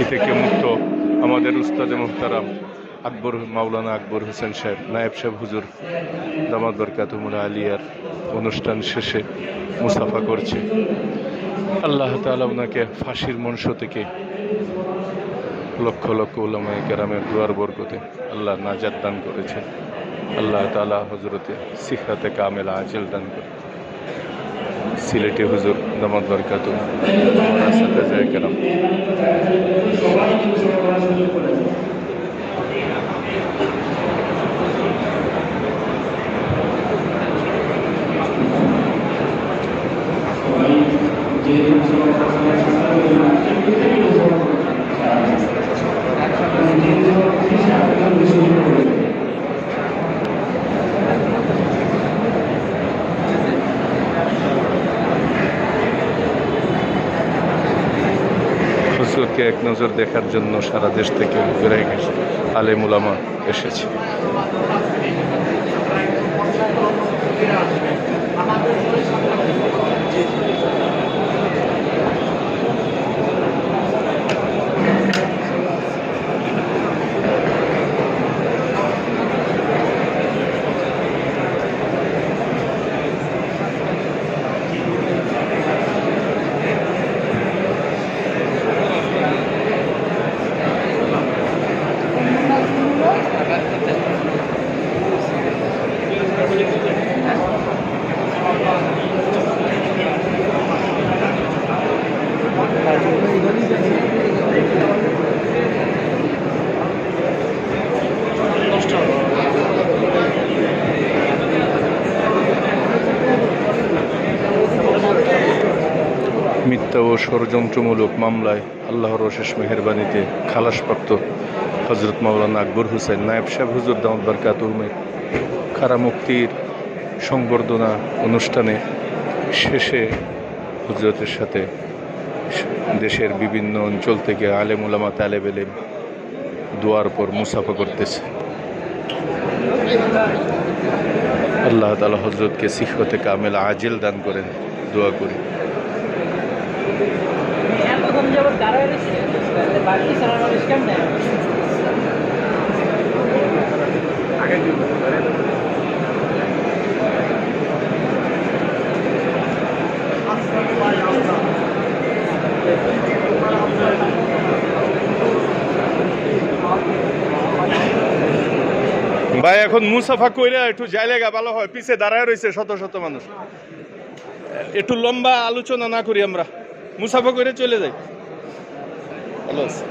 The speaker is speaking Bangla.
ফাঁসি থেকে মুক্ত আমাদের উস্তাদে মোহতারাম আকবর, মাওলানা আকবর হোসেন সাহেব, নায়েব সাহেব হুজুর দামাদ বরকাতুমুল আলিয়ার অনুষ্ঠান শেষে মুসাফা করছে। আল্লাহ তাআলা ওনাকে ফাঁসির মঞ্চ থেকে লক্ষ লক্ষ উলামায়ে কেরামের দুয়ার বরকতে আল্লাহ নাজাত দান করেছেন। আল্লাহ তাআলা হজরতে সিখরাতে কামেলা আজেল দান করে সিলেটে হুজুর দামাদ বরকাতুম আমার আসাতে যায় কেরাম হুজুরকে এক নজর দেখার জন্য সারা দেশ থেকে ঘুরে গেছে আলেম উলামা এসেছে। মিথ্যা ও ষড়যন্ত্রমূলক মামলায় আল্লাহর অশেষ মেহরবানিতে খালাসপ্রাপ্ত হজরত মাওলানা আকবর হুসেন নায়েব সাহেব হুজুর দামদ বরকাতুমের খারা মুক্তির সংবর্ধনা অনুষ্ঠানে শেষে হজরতের সাথে দেশের বিভিন্ন অঞ্চল থেকে আলেম উলামা তালেব এলেম দোয়ার পর মুসাফা করতেছে। আল্লাহ তালা হজরতকে সিখতে কামেল আজেল দান করেন, দোয়া করি। কেমনে? ভাই, এখন মুসাফা কইরা একটু জায়গা ভালো হয়, পিছে দাঁড়ায় রয়েছে শত শত মানুষ। একটু লম্বা আলোচনা না করি আমরা। মুসাফা করে চলে যাই। ভালো আছে